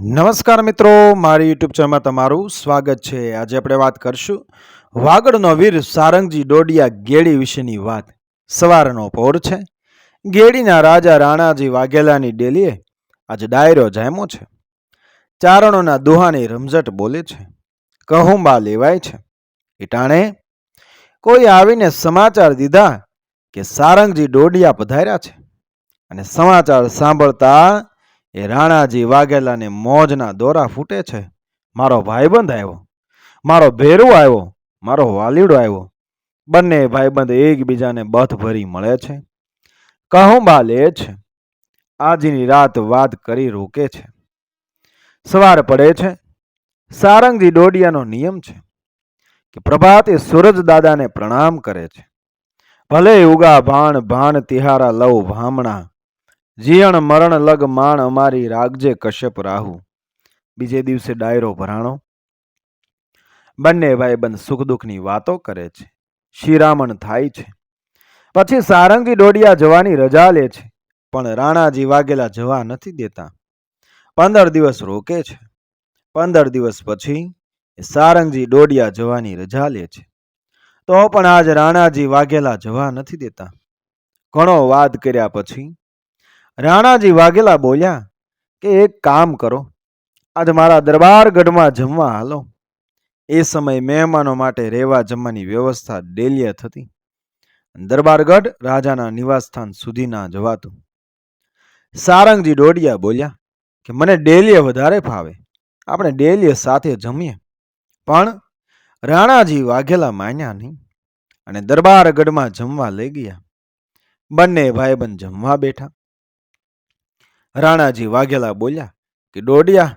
નમસ્કાર મિત્રો, મારી યુટ્યુબ ચેનલમાં તમારું સ્વાગત છે. આજે આપણે વાત કરશું વાગડનો વીર સારંગજી ડોડિયા ગેડી વિશેની વાત. સવારનો પોર છે. ગેડીના રાજા રાણાજી વાઘેલાની ડેલીએ આજે ડાયરો જામ્યો છે. ચારણોના દુહાની રમઝટ બોલે છે. કહુંબા લેવાય છે. એટાણે કોઈ આવીને સમાચાર દીધા કે સારંગજી ડોડિયા પધાર્યા છે. અને સમાચાર સાંભળતા એ રાણાજી વાઘેલાને મોજના દોરા ફૂટે છે. મારો ભાઈબંધ આવ્યો. મારો ભેરુ આવ્યો. મારો વાલીડો આવ્યો. બંને ભાઈબંધ એકબીજાને બથ ભરી મળે છે. કહુંબા લે છે. આજની રાત વાત કરી રોકે છે. સવાર પડે છે. સારંગજી ડોડિયાનો નિયમ છે કે પ્રભાતે સૂરજ દાદાને પ્રણામ કરે છે. ભલે ઉગા ભાણ ભાણ તિહારા લવ ભામણા જીયણ, મરણ, લગ, માણ, અમારી રાગજે કશ્યપ રાહુ. બીજે દિવસે ડાયરો ભરાણો. બંને ભાઈબંધ સુખ દુઃખની વાતો કરે છે. શિરામણ થાય છે. પછી સારંગી ડોડિયા જવાની રજા લે છે. પણ રાણાજી વાઘેલા જવા નથી દેતા. પંદર દિવસ રોકે છે. પંદર દિવસ પછી સારંગજી ડોડિયા જવાની રજા લે છે. તો પણ આજ રાણાજી વાઘેલા જવા નથી દેતા. ઘણો વાદ કર્યા પછી રાણાજી વાઘેલા બોલ્યા કે એક કામ કરો, આજ મારા દરબારગઢમાં જમવા હાલો. એ સમયે મહેમાનો માટે રહેવા જમવાની વ્યવસ્થા ડેલીએ થતી. દરબારગઢ રાજાના નિવાસસ્થાન સુધી ના જવાતું. સારંગજી ડોડિયા બોલ્યા કે મને ડેલીએ વધારે ફાવે, આપણે ડેલીએ સાથે જમીએ. પણ રાણાજી વાઘેલા માન્યા નહીં અને દરબારગઢમાં જમવા લઈ ગયા. બંને ભાઈબંધ જમવા બેઠા. રાણાજી વાઘેલા બોલ્યા કે, ડોડિયા,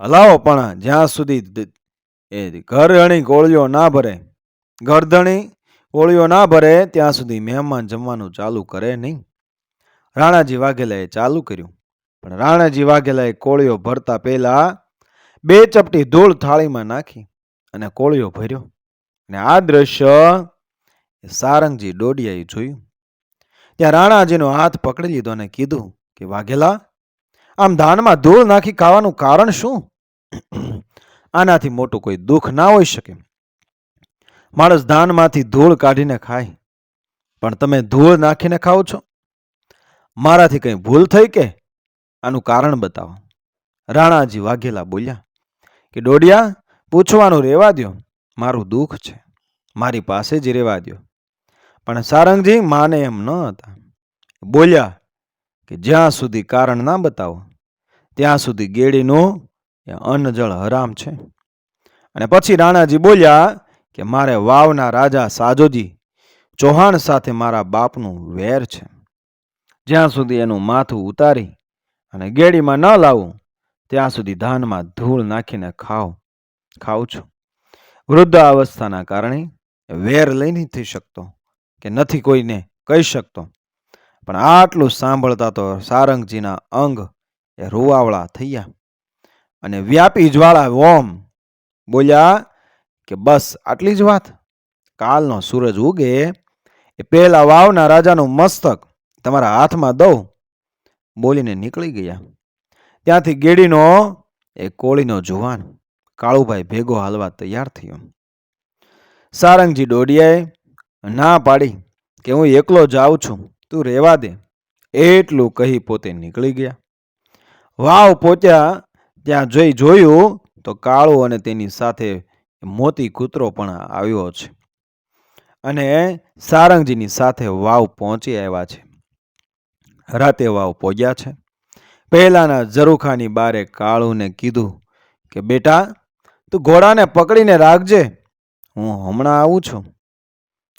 હલાવો પણ જ્યાં સુધી એ ઘરધણી ગોળીઓ ના ભરે, ઘરધણી ગોળીઓ ના ભરે, ત્યાં સુધી મહેમાન જમવાનું ચાલુ કરે નહીં. રાણાજી વાઘેલાએ ચાલુ કર્યું, પણ રાણાજી વાઘેલાએ કોળીઓ ભરતા પહેલા બે ચપટી ધૂળ થાળીમાં નાખી અને કોળીઓ ભર્યો. અને આ દ્રશ્ય સારંગજી ડોડિયાએ જોયું. ત્યાં રાણાજીનો હાથ પકડી લીધો અને કીધું કે, વાઘેલા આમ ધાનમાં ધૂળ નાખી ખાવાનું કારણ શું? આનાથી મોટું કોઈ દુઃખ ના હોઈ શકે. માણસ ધાનમાંથી ધૂળ કાઢીને ખાય. પણ તમે ધૂળ નાખીને ખાઓ છો? મારાથી કંઈ ભૂલ થઈ કે? આનું કારણ બતાવો. રાણાજી વાઘેલા બોલ્યા, કે ડોડિયા, પૂછવાનું રહેવા દ્યો. મારું દુઃખ છે. મારી પાસે જ રહેવા દ્યો. પણ સારંગજી, માને એમ ન હતા. બોલ્યા કે જ્યાં સુધી કારણ ના બતાવો, ત્યાં સુધી ગેડીનું અન્ન જળ હરામ છે. અને પછી રાણાજી બોલ્યા કે મારે વાવના રાજા સાજોજી ચૌહાણ સાથે મારા બાપનું વેર છે. જ્યાં સુધી એનું માથું ઉતારી અને ગેડીમાં ન લાવું, ત્યાં સુધી ધાનમાં ધૂળ નાખીને ખાવ, ખાઉં છું. વૃદ્ધ અવસ્થાના કારણે વેર લઈ નથી શકતો, કે નથી કોઈને કહી શકતો. પણ આટલું સાંભળતા તો સારંગજીના અંગ એ રૂવાવળા થયા અને વ્યાપી જ્વાળા ઓમ બોલ્યા કે બસ આટલી જ વાત. કાલનો સૂરજ ઉગે એ પહેલા વાવના રાજાનું મસ્તક તમારા હાથમાં દઉં બોલીને નીકળી ગયા. ત્યાંથી ગેડીનો એ કોળીનો જુવાન કાળુભાઈ ભેગો હાલવા તૈયાર થયો. સારંગજી ડોડિયાએ ના પાડી કે હું એકલો જાઉં છું. તું રહેવા દે. એટલું કહી પોતે નીકળી ગયા. વાવ પહોંચ્યા ત્યાં જોઈ જોયું તો કાળો અને તેની સાથે મોતી કૂતરો પણ આવ્યો છે. અને સારંગજીની સાથે વાવ પહોંચી આવ્યા છે. રાતે વાવ પહોંચ્યા છે. પહેલાના ઝરૂખાની બારે કાળુને કીધું કે, બેટા, તું ઘોડાને પકડીને રાખજે. હું હમણાં આવું છું.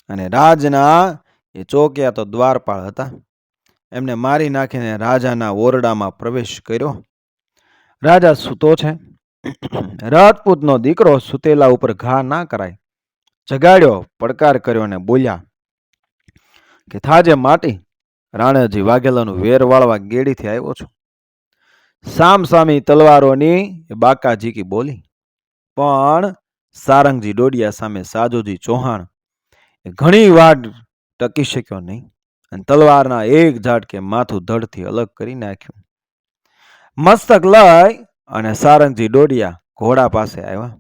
અને રાજના એ ચોકિયા તો દ્વારપાળ હતા. એમને મારી નાખીને રાજાના ઓરડામાં પ્રવેશ કર્યો. રાજા સૂતો છે. રાજપૂતનો દીકરો સુતેલા ઉપર ઘા ના કરાય. જગાડ્યો, પડકાર કર્યો અને બોલ્યા, કે થાજે માટી, રાણાજી વાઘેલાનું વેર વાળવા ગેડીથી આવ્યો છું. સામ સામી તલવારોની બાકા બાકાજીકી બોલી, પણ સારંગજી ડોડિયા સામે સાજોજી ચૌહાણ ઘણી વાર ટકી શક્યો નહીં અને તલવારના એક ઝાટકે માથું ધડથી અલગ કરી નાખ્યું. મસ્તક લઈ અને સારંગજી ડોડિયા ઘોડા પાસે આવ્યા.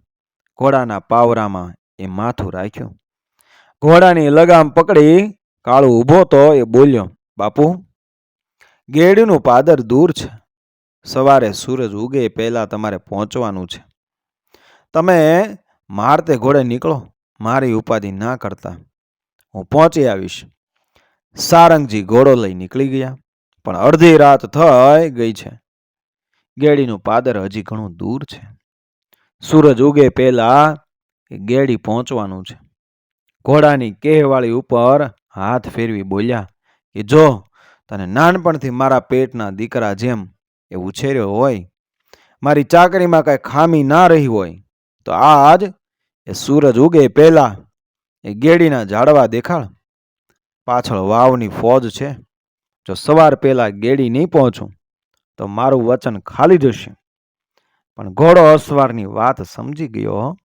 ઘોડાના પાવરામાં એ માથું રાખ્યું. ઘોડાની લગામ પકડી કાળું ઊભો તો એ બોલ્યો, બાપુ, ગેડીનું પાદર દૂર છે. સવારે સૂરજ ઉગે પહેલાં તમારે પહોંચવાનું છે. તમે મારતે ઘોડે નીકળો. મારી ઉપાધિ ના કરતા. હું પહોંચી આવીશ. સારંગજી ઘોડો લઈ નીકળી ગયા, પણ અડધી રાત થઈ ગઈ છે. ગેડીનું પાદર હજી ઘણું દૂર છે. સૂરજ ઉગે પહેલા ગેડી પહોંચવાનું છે. ઘોડાની કેહવાળી ઉપર હાથ ફેરવી બોલ્યા કે, જો, તને નાનપણથી મારા પેટના દીકરા જેમ એ ઉછેર્યો હોય, મારી ચાકરીમાં કાંઈ ખામી ના રહી હોય, તો આજ એ સૂરજ ઉગે પહેલા એ ગેડીના ઝાડવા દેખાડ પાછળ વાવની ફોજ છે. જો સવાર પહેલાં ગેડી નહીં પહોંચું, તો મારું વચન ખાલી જશે. પણ ઘોડો અસવારની વાત સમજી ગયો.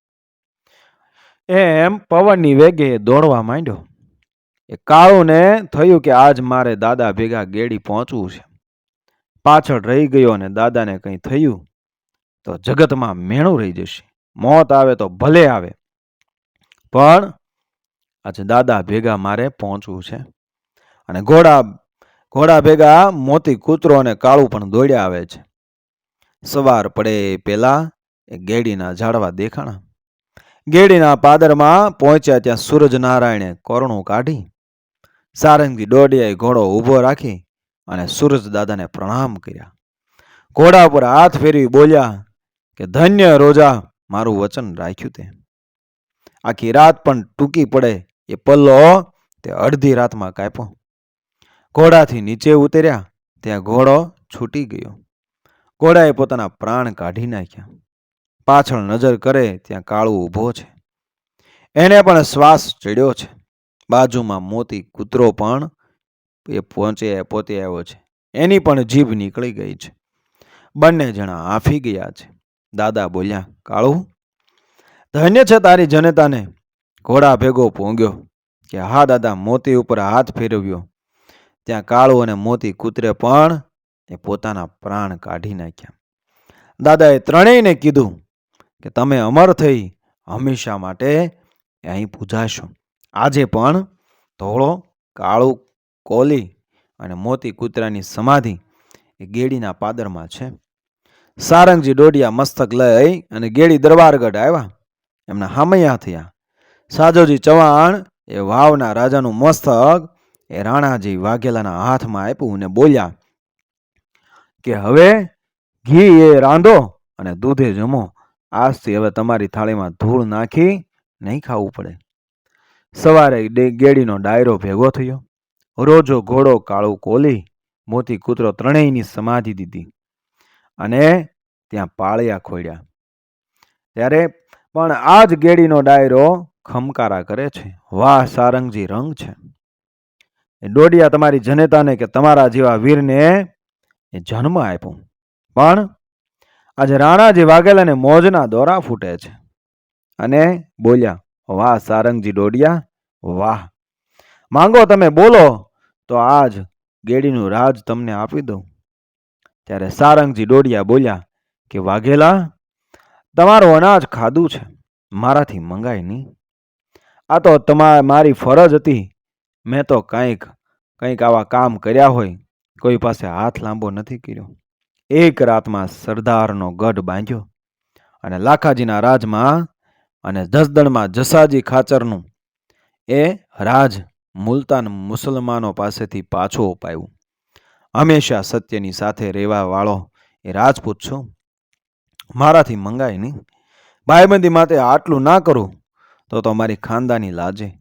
એમ પવનની વેગે દોડવા માંડ્યો. એ કાળુને થયું કે આજ મારે દાદા ભેગા ગેડી પહોંચવું છે. પાછળ રહી ગયો અને દાદાને કંઈ થયું, તો જગતમાં મેણું રહી જશે. મોત આવે તો ભલે આવે. પણ આજે દાદા ભેગા મારે પહોંચવું છે. અને ઘોડા ઘોડા ભેગા મોતી, કૂતરો અને કાળું પણ દોડ્યા આવે છે. સવાર પડે પહેલા એ ગેડીના ઝાડવા દેખાણા. ગેડીના પાદરમાં પહોંચ્યા ત્યાં સૂરજનારાયણે કોરણું કાઢી. સારંગી દોડિયાએ ઘોડો ઊભો રાખી અને સૂરજ દાદાને પ્રણામ કર્યા. ઘોડા પર હાથ ફેરવી બોલ્યા કે, ધન્ય રોજા, મારું વચન રાખ્યું તે. આખી રાત પણ ટૂંકી પડે એ પલ્લો તે અડધી રાતમાં કાપ્યો. ઘોડાથી નીચે ઉતર્યા, ત્યાં ઘોડો છૂટી ગયો. ઘોડાએ પોતાના પ્રાણ કાઢી નાખ્યા. પાછળ નજર કરે ત્યાં કાળું ઊભો છે. એને પણ શ્વાસ ચડ્યો છે. બાજુમાં મોતી કૂતરો પણ એ પહોંચે પોતે આવ્યો છે. એની પણ જીભ નીકળી ગઈ છે. બંને જણા આફી ગયા છે. દાદા બોલ્યા, કાળું, ધન્ય છે તારી જનતાને ઘોડા ભેગો પોંગ્યો કે હા દાદા, મોતી ઉપર હાથ ફેરવ્યો. ત્યાં કાળું અને મોતી કૂતરે પણ એ પોતાના પ્રાણ કાઢી નાખ્યા. દાદાએ ત્રણેયને કીધું કે તમે અમર થઈ, હંમેશા માટે અહીં પૂજાશો. આજે પણ ધોળો, કાળું, કોલી અને મોતી કૂતરાની સમાધિ એ ગેડીના પાદરમાં છે. સારંગજી ડોડિયા મસ્તક લઈ અને ગેડી દરબારગઢ આવ્યા. એમના હામૈયા થયા. સાજોજી ચવાણ એ વાવના રાજાનું મસ્તક, એ રાણાજી વાઘેલાના હાથમાં આપ્યું અને બોલ્યા, કે હવે ઘી એ રાંધો અને દૂધે જમો. આજથી હવે તમારી થાળીમાં ધૂળ નાખી નહીં ખાવું પડે. સવારે ગેડીનો ડાયરો ભેગો થયો. રોજો ઘોડો કાળું કોલી, મોતી કૂતરો ત્રણેયની સમાધિ દીધી અને ત્યાં પાળિયા ખોડ્યા ત્યારે પણ આ જ ગેડીનો ડાયરો ખમકારા કરે છે. વાહ, સારંગજી રંગ છે. ડોડિયા તમારી જનેતાને કે તમારા જેવા વીરને જન્મ આપ્યો. પણ આજે રાણાજી વાઘેલાને મોજના દોરા ફૂટે છે. અને બોલ્યા, વાહ, સારંગજી ડોડિયા, વાહ. માંગો તમે, બોલો. તો આજ ગેડીનું રાજ તમને આપી દઉં. ત્યારે સારંગજી ડોડિયા બોલ્યા, કે વાઘેલા, તમારું અનાજ ખાધું છે. મારાથી મંગાય નહીં. આ તો તમા, મારી ફરજ હતી. મેં તો કંઈક કંઈક આવા કામ કર્યા હોય. કોઈ પાસે હાથ લાંબો નથી કર્યો. એક રાતમાં સરદારનો ગઢ બાંધ્યો અને લાખાજીના રાજમાં અને જસદણમાં જસાજી ખાચરનું એ રાજ મુલતાન મુસલમાનો પાસેથી પાછો અપાયું. હંમેશા સત્યની સાથે રહેવાવાળો એ રાજપૂત છું. મારાથી મંગાય નહીં. ભાઈબંધી માટે આટલું ના કરું. તો તો મારી ખાનદાની લાજે.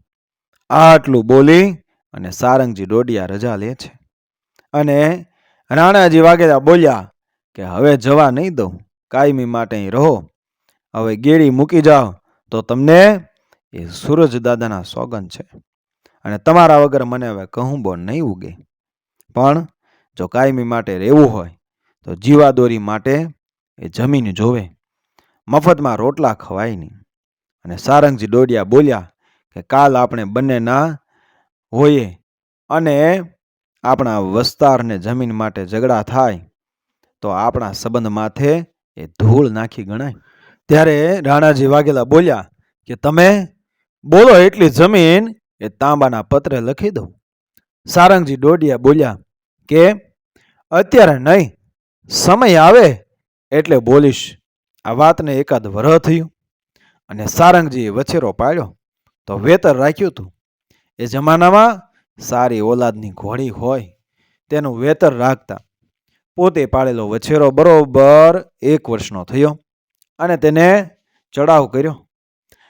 આટલું બોલી અને સારંગજી ડોડિયા રજા લે છે. અને રાણાજી વાઘેલા બોલ્યા કે હવે જવા નહીં દઉં, કાયમી માટે રહો. હવે ગેડી મૂકી જાઓ, તો તમને એ સૂરજ દાદાના સોગન છે. અને તમારા વગર મને હવે કહું બોન નહીં ઉગે. પણ જો કાયમી માટે રહેવું હોય, તો જીવાદોરી માટે એ જમીન જોવે. મફતમાં રોટલા ખવાય નહીં. અને સારંગજી ડોડિયા બોલ્યા કે કાલ આપણે બંનેના હોઈએ અને આપણા વસ્તારને જમીન માટે ઝઘડા થાય તો આપણા સંબંધ માથે એ ધૂળ નાખી ગણાય. ત્યારે રાણાજી વાઘેલા બોલ્યા કે તમે બોલો એટલી જમીન એ તાંબાના પત્રે લખી દઉં. સારંગજી ડોડિયા બોલ્યા કે અત્યારે નહીં, સમય આવે એટલે બોલીશ. આ વાતને એકાદ વરહ થયું. અને સારંગજીએ વછેરો પાડ્યો. તો વેતર રાખ્યું હતું એ જમાનામાં સારી ઓલાદની ઘોડી હોય તેનું વેતર રાખતા પોતે પાડેલો વછેરો બરોબર એક વર્ષનો થયો અને તેને ચડાવ કર્યો.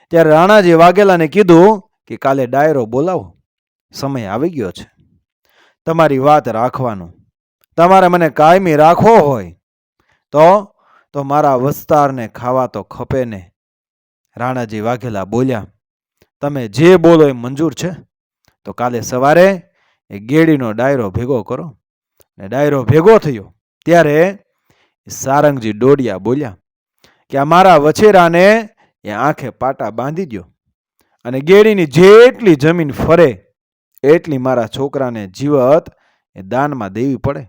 ત્યારે રાણાજી વાઘેલાને કીધું કે કાલે ડાયરો બોલાવો. સમય આવી ગયો છે. તમારી વાત રાખવાનું. તમારે મને કાયમી રાખવો હોય તો તો મારા વસ્તારને ખાવા તો ખપે ને. રાણાજી વાઘેલા બોલ્યા, તમે જે બોલો એ મંજૂર છે? તો કાલે સવારે એ ગેડીનો ડાયરો ભેગો કરો. ને ડાયરો ભેગો થયો. ત્યારે સારંગજી ડોડિયા બોલ્યા, કે આ મારા વછેરાને એ આંખે પાટા બાંધી દ્યો અને ગેડીની જેટલી જમીન ફરે, એટલી મારા છોકરાને જીવત એ દાનમાં દેવી પડે.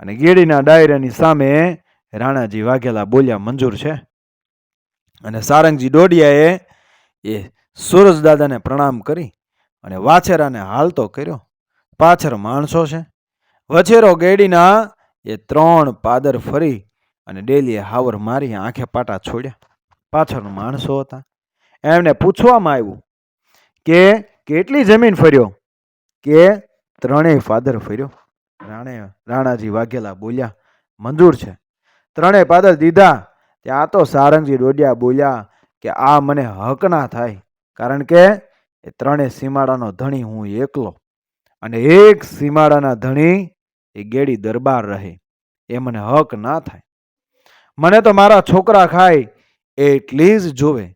અને ગેડીના ડાયરાની સામે રાણાજી વાઘેલા બોલ્યા, મંજૂર છે. અને સારંગજી ડોડિયાએ એ સૂરજદાદાને પ્રણામ કરી અને વાછેરાને હાલતો કર્યો. પાછળ માણસો છે. વછેરો ગેડીના એ ત્રણ પાદર ફરી અને ડેલીએ હાવર મારી આંખે પાટા છોડ્યા. પાછળ માણસો હતા. એમને પૂછવામાં આવ્યું કે કેટલી જમીન ફર્યો? કે ત્રણેય ફાદર ફર્યો. રાણે રાણાજી વાઘેલા બોલ્યા, મંજૂર છે. ત્રણેય પાદર દીધા ત્યાં તો સારંગજી ડોડિયા બોલ્યા કે આ મને હક ના થાય, કારણ કે એ ત્રણેય સીમાડાનો ધણી હું એકલો અને એક સીમાડાના ધણી એ ગેડી દરબાર રહે, એ મને હક ના થાય. મને તો મારા છોકરા ખાય એટલી જ જોવે,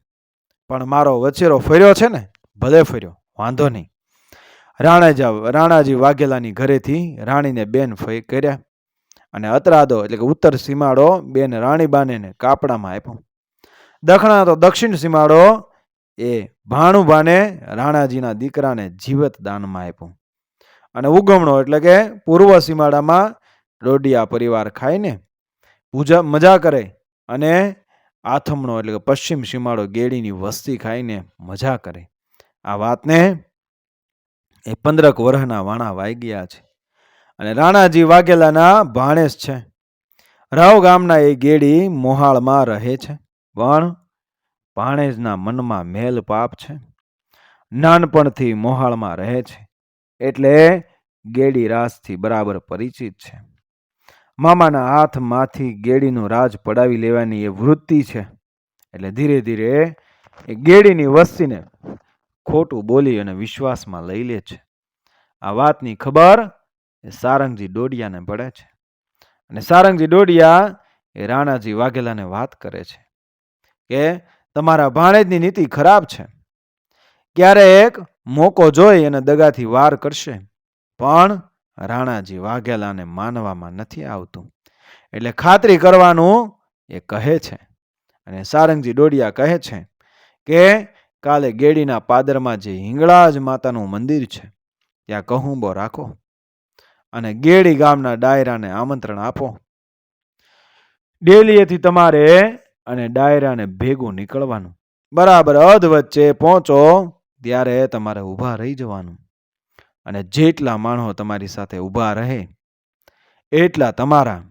પણ મારો વચેરો ફર્યો છે ને, ભલે ફર્યો, વાંધો નહીં. રાણાજા, રાણાજી વાઘેલાની ઘરેથી રાણીને બેન ફઈ કર્યા. અને અતરાદો એટલે કે ઉત્તર સીમાડો બેન રાણીબાનેને કાપડામાં આપ્યો. દખણા તો દક્ષિણ સીમાડો એ ભાણુભાને રાણાજીના દીકરાને જીવત દાનમાં આપ્યું. અને ઉગમણો એટલે કે પૂર્વ સીમાડામાં ડોડિયા પરિવાર ખાઈને પૂજા મજા કરે અને આથમણો એટલે કે પશ્ચિમ સીમાડો ગેડીની વસ્તી ખાઈને મજા કરે. આ વાતને એ પંદરક વર્ષના વાણા વાઈ ગયા છે. અને રાણાજી વાઘેલાના ભાણેશ છે. રાવ ગામના એ ગેડી મોહાળમાં રહે છે. પણ ભાણેજના મનમાં મેલ પાપ છે. નાનપણથી મોહાળમાં રહે છે. એટલે ગેડી રાસથી બરાબર પરિચિત છે. મામાના હાથમાંથી ગેડીનો રાજ પડાવી લેવાની એ વૃત્તિ છે. એટલે ધીરે ધીરે એ ગેડીની વસ્તીને ખોટું બોલી અને વિશ્વાસમાં લઈ લે છે. આ વાતની ખબર એ સારંગજી ડોડિયાને ભળે છે. અને સારંગજી ડોડિયા એ રાણાજી વાઘેલાને વાત કરે છે કે તમારા ભાણેજની નીતિ ખરાબ છે. ક્યારેક મોકો જોઈ અને દગાથી વાર કરશે, પણ રાણાજી વાઘેલાને માનવામાં નથી આવતું. એટલે ખાતરી કરવાનું એ કહે છે. અને સારંગજી ડોડિયા કહે છે કે કાલે ગેડીના પાદરમાં જે હિંગળાજ માતાનું મંદિર છે, ત્યાં કહુંબો રાખો. અને ગેડી ગામના ડાયરાને આમંત્રણ આપો. ડેલીએથી તમારે અને ડાયરાને ભેગું નીકળવાનું. બરાબર અધ વચ્ચે પહોંચો ત્યારે તમારે ઊભા રહી જવાનું. અને જેટલા માણસો તમારી સાથે ઊભા રહે, એટલા તમારા.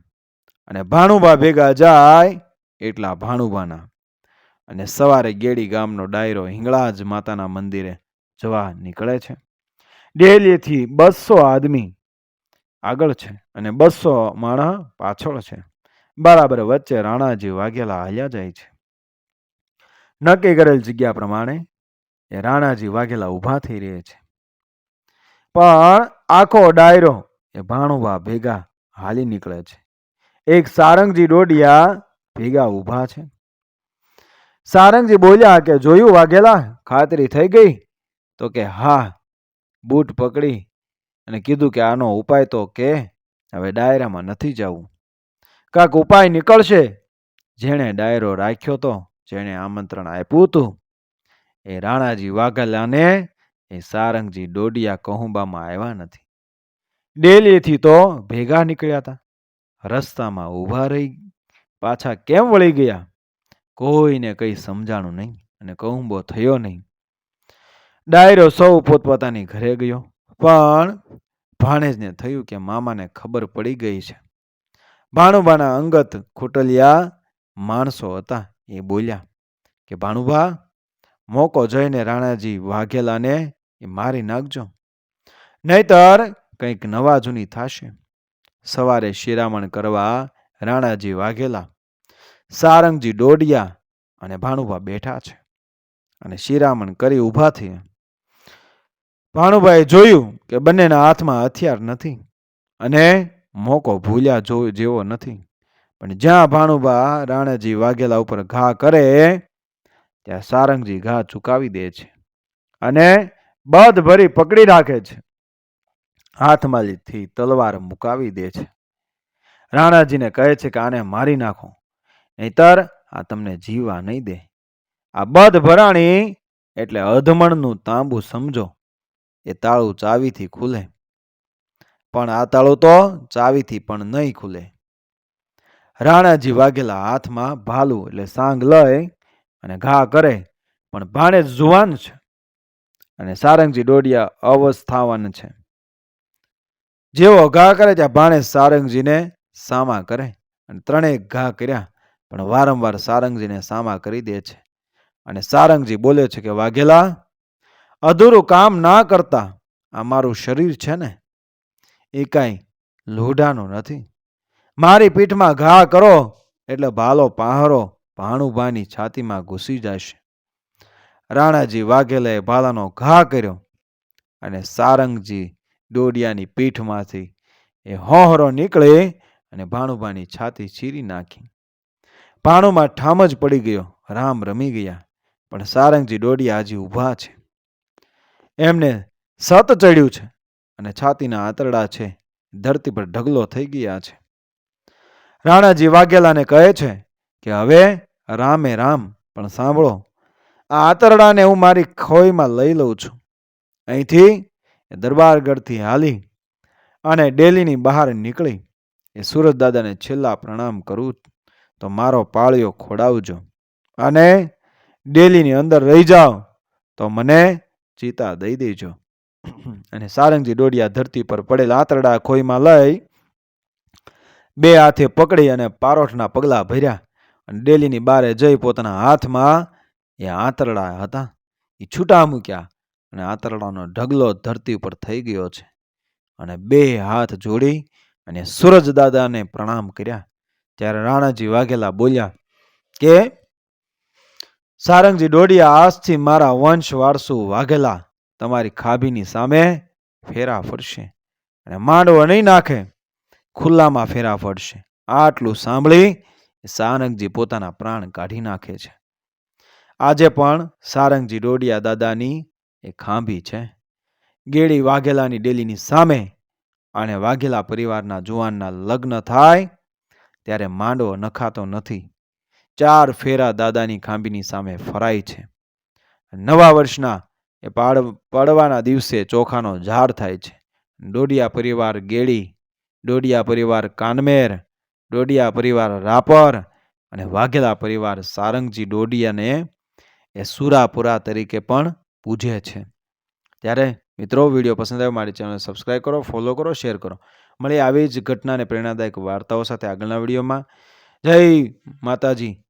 અને ભાણુબા ભેગા જાય, એટલા ભાણુબાના અને સવારે ગેડી ગામનો ડાયરો હિંગળાજ માતાના મંદિરે જવા નીકળે છે. ડેલીથી બસો આદમી આગળ છે અને બસો માણસ પાછળ છે. બરાબર વચ્ચે રાણાજી વાઘેલા હાલ્યા જાય છે. નક્કી કરેલ જગ્યા પ્રમાણે એ રાણાજી વાઘેલા ઊભા થઈ રહે છે. પણ આખો ડાયરો એ ભાણુભા ભેગા હાલી નીકળે છે. એક સારંગજી ડોડિયા ભેગા ઊભા છે. સારંગજી બોલ્યા કે, જોયું વાઘેલા? ખાતરી થઈ ગઈ? તો કે, હા. બૂટ પકડી અને કીધું કે આનો ઉપાય તો કે, હવે ડાયરામાં નથી જવું. કાંક ઉપાય નીકળશે? જેણે ડાયરો રાખ્યો તો, જેણે આમંત્રણ આપ્યું હતું. એ રાણાજી વાઘલાને એ સારંગજી ડોડિયા કહુંબામાં આવ્યા નથી. ડેલીથી તો ભેગા નીકળ્યા હતા. રસ્તામાં ઊભા રહી, પાછા કેમ વળી ગયા? કોઈને કંઈ સમજાણું નહીં અને કહુંબો થયો નહીં. ડાયરો સૌ પોતપોતાની ઘરે ગયો. પણ ભાણેજને થયું કે મામાને ખબર પડી ગઈ છે. ભાણુબાના અંગત ખોટલિયા માણસો હતા. એ બોલ્યા કે ભાણુભા મોકો જોઈને રાણાજી વાઘેલાને એ મારી નાખજો. નહીતર કંઈક નવા જૂની થશે. સવારે શિરામણ કરવા રાણાજી વાઘેલા, સારંગજી ડોડિયા અને ભાણુભા બેઠા છે અને શિરામણ કરી ઊભા થયા. ભાણુભાઈએ જોયું કે બંનેના હાથમાં હથિયાર નથી અને મોકો ભૂલ્યા જો જેવો નથી. પણ જ્યાં ભાણુબા રાણાજી વાઘેલા ઉપર ઘા કરે, ત્યાં સારંગજી ઘા ચુકાવી દે છે અને બધ ભરી પકડી રાખે છે. હાથમાંથી તલવાર મુકાવી દે છે. રાણાજીને કહે છે કે આને મારી નાખો, નહીતર આ તમને જીવા નહીં દે. આ બધ ભરાણી એટલે અધમણનું તાંબુ સમજો. એ તાળું ચાવીથી ખુલે. પણ આ તાળું તો ચાવીથી પણ નહીં ખુલે. રાણાજી વાઘેલા હાથમાં ભાલું એટલે સાંગ લઈ અને ઘા કરે, પણ ભાણે જુવાન છે અને સારંગજી ડોડિયા અવસ્થાવાન છે. જેવો ઘા કરે ત્યાં ભાણે સારંગજીને સામા કરે અને ત્રણેય ઘા કર્યા, પણ વારંવાર સારંગજીને સામા કરી દે છે. અને સારંગજી બોલે છે કે વાઘેલા અધૂરું કામ ના કરતા આ મારું શરીર છે ને, એ કાંઈ લોઢાનું નથી. મારી પીઠમાં ઘા કરો એટલે ભાલો પહારો ભાણુભાની છાતીમાં ઘૂસી જશે. રાણાજી વાઘેલાએ ભાલાનો ઘા કર્યો અને સારંગજી ડોડિયાની પીઠમાંથી એ હોહરો નીકળે અને ભાણુભાની છાતી ચીરી નાખી. ભાણુમાં ઠામ જ પડી ગયો, રામ રમી ગયા, પણ સારંગજી ડોડિયા હજી ઊભા છે. એમને સત ચડ્યું છે અને છાતીના આંતરડા છે, ધરતી પર ઢગલો થઈ ગયા છે. રાણાજી વાઘેલાને કહે છે કે, હવે રામે રામ, પણ સાંભળો, આ આંતરડાને હું મારી ખોઈમાં લઈ લઉં છું. અહીંથી દરબારગઢથી હાલી અને ડેલીની બહાર નીકળી. એ દાદાને છેલ્લા પ્રણામ કરું તો મારો પાળિયો ખોડાવજો અને ડેલીની અંદર રહી જાઓ તો મને ચિતા દઈ દેજો. અને સારંગજી ડોડિયા ધરતી પર પડેલા આંતરડા ખોઈમાં લઈ બે હાથે પકડી અને પારોઠના પગલા ભર્યા. અને ડેલીની બારે જઈ પોતાના હાથમાં એ આંતરડા હતા. એ છૂટા મૂક્યા અને આંતરડાનો ઢગલો ધરતી ઉપર થઈ ગયો છે. અને બે હાથ જોડી અને સૂરજ દાદાને પ્રણામ કર્યા. ત્યારે રાણાજી વાઘેલા બોલ્યા, કે સારંગજી ડોડિયા આજથી મારા વંશ વારસુ વાઘેલા તમારી ખાભીની સામે ફેરા ફરશે અને માંડવો નહીં નાખે, ખુલ્લામાં ફેરા ફરશે. આટલું સાંભળી સારંગજી પોતાના પ્રાણ કાઢી નાખે છે. આજે પણ સારંગજી ડોડિયા દાદાની એ ખાંભી છે. ગેડી વાઘેલાની ડેલીની સામે અને વાઘેલા પરિવારના જુવાનના લગ્ન થાય, ત્યારે માંડવો નખાતો નથી. ચાર ફેરા દાદાની ખાંભીની સામે ફરાય છે. નવા વર્ષના એ પાડ, પડવાના દિવસે ચોખાનો ઝાડ થાય છે. ડોડિયા પરિવાર ગેડી ડોડિયા પરિવાર કાનમેર, ડોડિયા પરિવાર રાપર અને વાઘેલા પરિવાર સારંગજી ડોડિયાને એ સુરાપુરા તરીકે પણ પૂજે છે. ત્યારે મિત્રો, વીડિયો પસંદ આવ્યો મારી ચેનલ સબસ્ક્રાઈબ કરો, ફોલો કરો, શેર કરો. મળી આવી જ ઘટના અને પ્રેરણાદાયક વાર્તાઓ સાથે આગળના વિડીયોમાં. જય માતાજી.